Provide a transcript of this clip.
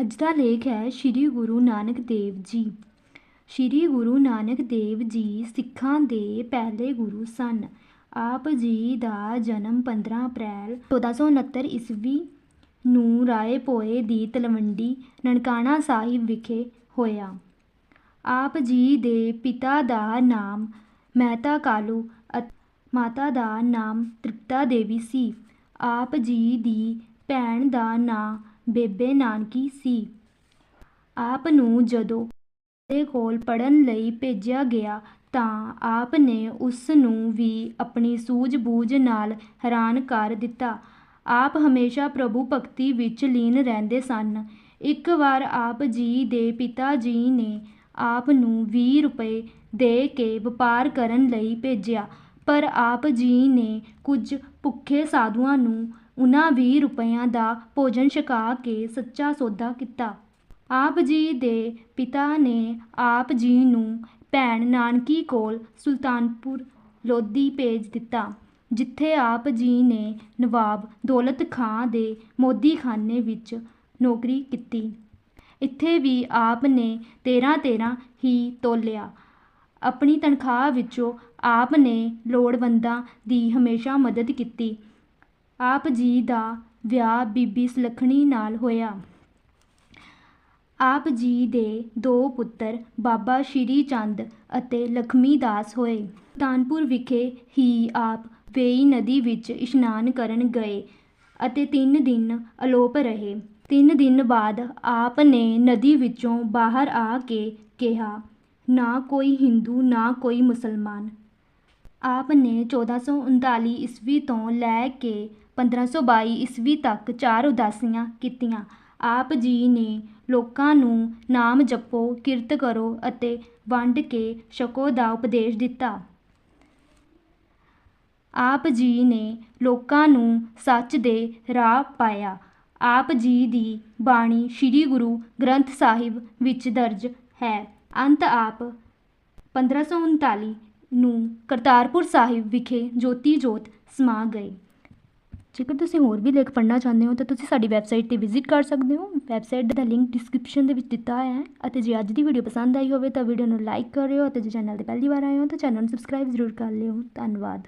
ਅੱਜ ਦਾ ਲੇਖ ਹੈ ਸ੍ਰੀ ਗੁਰੂ ਨਾਨਕ ਦੇਵ ਜੀ। ਸ੍ਰੀ ਗੁਰੂ ਨਾਨਕ ਦੇਵ ਜੀ ਸਿੱਖਾਂ ਦੇ ਪਹਿਲੇ ਗੁਰੂ ਸਨ। ਆਪ ਜੀ ਦਾ ਜਨਮ 15 ਅਪ੍ਰੈਲ 1469 ਈਸਵੀ ਨੂੰ ਰਾਏ ਭੋਏ ਦੀ ਤਲਵੰਡੀ, ਨਨਕਾਣਾ ਸਾਹਿਬ ਵਿਖੇ ਹੋਇਆ। ਆਪ ਜੀ ਦੇ ਪਿਤਾ ਦਾ ਨਾਮ ਮਹਿਤਾ ਕਾਲੂ ਅਤੇ ਮਾਤਾ ਦਾ ਨਾਮ ਤ੍ਰਿਪਤਾ ਦੇਵੀ ਸੀ। ਆਪ ਜੀ ਦੀ ਭੈਣ ਦਾ ਨਾਂ ਬੇਬੇ ਨਾਨਕੀ ਸੀ। ਆਪ ਨੂੰ ਜਦੋਂ ਦੇ ਕੋਲ ਪੜ੍ਹਨ ਲਈ ਭੇਜਿਆ ਗਿਆ ਤਾਂ ਆਪ ਨੇ ਉਸ ਨੂੰ ਵੀ ਆਪਣੀ ਸੂਝ-ਬੂਝ ਨਾਲ ਹੈਰਾਨ ਕਰ ਦਿੱਤਾ। ਆਪ ਹਮੇਸ਼ਾ ਪ੍ਰਭੂ ਭਗਤੀ ਵਿੱਚ ਲੀਨ ਰਹਿੰਦੇ ਸਨ। ਇੱਕ ਵਾਰ ਆਪ ਜੀ ਦੇ ਪਿਤਾ ਜੀ ਨੇ ਆਪ ਨੂੰ ਵੀਹ ਰੁਪਏ ਦੇ ਕੇ ਵਪਾਰ ਕਰਨ ਲਈ ਭੇਜਿਆ, ਪਰ ਆਪ ਜੀ ਨੇ ਕੁਝ ਭੁੱਖੇ ਸਾਧੂਆਂ ਨੂੰ ਉਹਨਾਂ ਵੀਹ ਰੁਪਇਆਂ ਦਾ ਭੋਜਨ ਛਕਾ ਕੇ ਸੱਚਾ ਸੌਦਾ ਕੀਤਾ। ਆਪ ਜੀ ਦੇ ਪਿਤਾ ਨੇ ਆਪ ਜੀ ਨੂੰ ਭੈਣ ਨਾਨਕੀ ਕੋਲ ਸੁਲਤਾਨਪੁਰ ਲੋਧੀ ਭੇਜ ਦਿੱਤਾ, ਜਿੱਥੇ ਆਪ ਜੀ ਨੇ ਨਵਾਬ ਦੌਲਤ ਖਾਂ ਦੇ ਮੋਦੀਖਾਨੇ ਵਿੱਚ ਨੌਕਰੀ ਕੀਤੀ। ਇੱਥੇ ਵੀ ਆਪ ਨੇ ਤੇਰਾਂ ਤੇਰਾਂ ਹੀ ਤੋਲਿਆ। ਆਪਣੀ ਤਨਖਾਹ ਵਿੱਚੋਂ ਆਪ ਨੇ ਲੋੜਵੰਦਾਂ ਦੀ ਹਮੇਸ਼ਾ ਮਦਦ ਕੀਤੀ। ਆਪ ਜੀ ਦਾ ਵਿਆਹ ਬੀਬੀ ਸੁਲੱਖਣੀ ਨਾਲ ਹੋਇਆ। ਆਪ ਜੀ ਦੇ ਦੋ ਪੁੱਤਰ, ਬਾਬਾ ਸ਼੍ਰੀ ਚੰਦ ਅਤੇ ਲਖਮੀ ਦਾਸ ਹੋਏ। ਸੁਲਤਾਨਪੁਰ ਵਿਖੇ ਹੀ ਆਪ ਵੇਈ ਨਦੀ ਵਿੱਚ ਇਸ਼ਨਾਨ ਕਰਨ ਗਏ ਅਤੇ ਤਿੰਨ ਦਿਨ ਅਲੋਪ ਰਹੇ। ਤਿੰਨ ਦਿਨ ਬਾਅਦ ਆਪ ਨੇ ਨਦੀ ਵਿੱਚੋਂ ਬਾਹਰ ਆ ਕੇ ਕਿਹਾ, ਨਾ ਕੋਈ ਹਿੰਦੂ, ਨਾ ਕੋਈ ਮੁਸਲਮਾਨ। ਆਪ ਨੇ 1439 ਈਸਵੀ ਤੋਂ ਲੈ ਕੇ 1522 ਈਸਵੀ ਤੱਕ ਚਾਰ ਉਦਾਸੀਆਂ ਕੀਤੀਆਂ। ਆਪ ਜੀ ਨੇ ਲੋਕਾਂ ਨੂੰ ਨਾਮ ਜਪੋ, ਕਿਰਤ ਕਰੋ ਅਤੇ ਵੰਡ ਕੇ ਛਕੋ ਦਾ ਉਪਦੇਸ਼ ਦਿੱਤਾ। ਆਪ ਜੀ ਨੇ ਲੋਕਾਂ ਨੂੰ ਸੱਚ ਦੇ ਰਾਹ ਪਾਇਆ। ਆਪ ਜੀ ਦੀ ਬਾਣੀ ਸ੍ਰੀ ਗੁਰੂ ਗ੍ਰੰਥ ਸਾਹਿਬ ਵਿੱਚ ਦਰਜ ਹੈ। ਅੰਤ ਆਪ 1539 ਨੂੰ ਕਰਤਾਰਪੁਰ ਸਾਹਿਬ ਵਿਖੇ ਜੋਤੀ ਜੋਤ ਸਮਾ ਗਏ। ਜੇਕਰ ਤੁਸੀਂ ਹੋਰ ਵੀ ਲੇਖ ਪੜ੍ਹਨਾ ਚਾਹੁੰਦੇ ਹੋ ਤਾਂ ਤੁਸੀਂ ਸਾਡੀ ਵੈਬਸਾਈਟ 'ਤੇ ਵਿਜ਼ਿਟ ਕਰ ਸਕਦੇ ਹੋ। ਵੈਬਸਾਈਟ ਦਾ ਲਿੰਕ ਡਿਸਕ੍ਰਿਪਸ਼ਨ ਦੇ ਵਿੱਚ ਦਿੱਤਾ ਹੋਇਆ ਹੈ ਅਤੇ ਜੇ ਅੱਜ ਦੀ ਵੀਡੀਓ ਪਸੰਦ ਆਈ ਹੋਵੇ ਤਾਂ ਵੀਡੀਓ ਨੂੰ ਲਾਈਕ ਕਰਿਓ ਅਤੇ ਜੇ ਚੈਨਲ ਤੇ ਪਹਿਲੀ ਵਾਰ ਆਏ ਹੋ ਤਾਂ ਚੈਨਲ ਨੂੰ ਸਬਸਕ੍ਰਾਈਬ ਜ਼ਰੂਰ ਕਰ ਲਿਓ। ਧੰਨਵਾਦ।